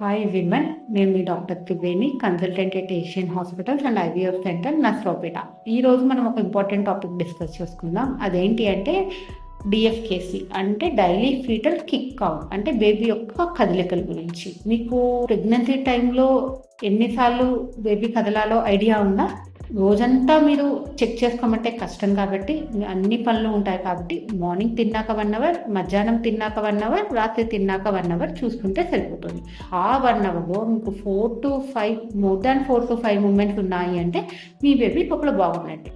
Hi women నేను మీ doctor Triveni consultant at Asian hospitals and IVF centre Nasropeta ఈ రోజు మనం ఒక ఇంపార్టెంట్ టాపిక్ డిస్కస్ చేసుకుందాం. అదేంటి అంటే డిఎఫ్కేసి అంటే డైలీ ఫీటల్ కిక్ కౌంట్ అంటే బేబీ యొక్క కదలికల గురించి. మీకు ప్రెగ్నెన్సీ టైంలో ఎన్నిసార్లు బేబీ కదలాలో ఐడియా ఉందా? రోజంతా మీరు చెక్ చేసుకోమంటే కష్టం కాబట్టి అన్ని పనులు ఉంటాయి కాబట్టి మార్నింగ్ తిన్నాక వన్ అవర్ మధ్యాహ్నం తిన్నాక వన్ అవర్ రాత్రి తిన్నాక వన్ అవర్ చూసుకుంటే సరిపోతుంది. ఆ వన్ అవర్లో మీకు four to five more than four to five movements ఉన్నాయి అంటే మీ బేబీ లోపల బాగున్నట్టు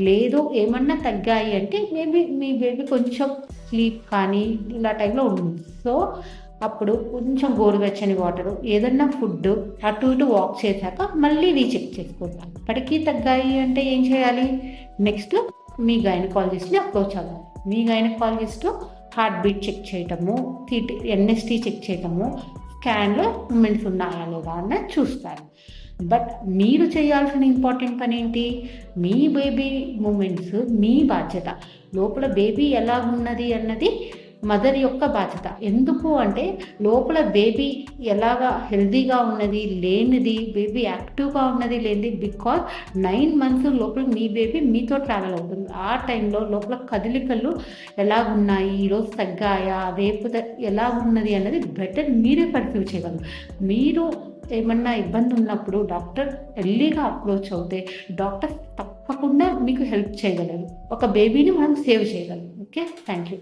లేదు ఏమన్నా తగ్గాయి అంటే మేబీ మీ బేబీ కొంచెం స్లీప్ కానీ ఇలా టైంలో ఉంటుంది సో అప్పుడు కొంచెం గోరువెచ్చని వాటర్ ఏదన్నా ఫుడ్ అటు ఇటు వాక్ చేశాక మళ్ళీ రీచెక్ చేసుకోవాలి. ఇప్పటికీ తగ్గాయి అంటే ఏం చేయాలి? నెక్స్ట్ మీ గైనకాలజిస్ట్ని అప్రోచ్ అవ్వాలి. మీ గైనకాలజిస్ట్ హార్ట్ బీట్ చెక్ చేయటము టీటీ ఎన్ఎస్టీ చెక్ చేయటము స్కాన్లో మూమెంట్స్ ఉన్నాయా లేదా అన్నది చూస్తారు. బట్ మీరు చేయాల్సిన ఇంపార్టెంట్ పని ఏంటి? మీ బేబీ మూమెంట్స్ మీ బాధ్యత. లోపల బేబీ ఎలా ఉన్నది అన్నది మదర్ యొక్క బాధ్యత. ఎందుకు అంటే లోపల బేబీ ఎలాగా హెల్దీగా ఉన్నది లేనిది బేబీ యాక్టివ్గా ఉన్నది లేనిది బికాజ్ నైన్ మంత్స్ లోపల మీ బేబీ మీతో ట్రావెల్ అవుతుంది. ఆ టైంలో లోపల కదలికలు ఎలా ఉన్నాయి ఈరోజు తగ్గాయా రేపు ఎలా ఉన్నది అనేది బెటర్ మీరే పర్సీవ్ చేయగలరు. మీరు ఏమన్నా ఇబ్బంది ఉన్నప్పుడు డాక్టర్ ఎర్లీగా అప్రోచ్ అవుతే డాక్టర్ తప్పకుండా మీకు హెల్ప్ చేయగలరు. ఒక బేబీని మనం సేవ్ చేయగలం. ఓకే? Thank you.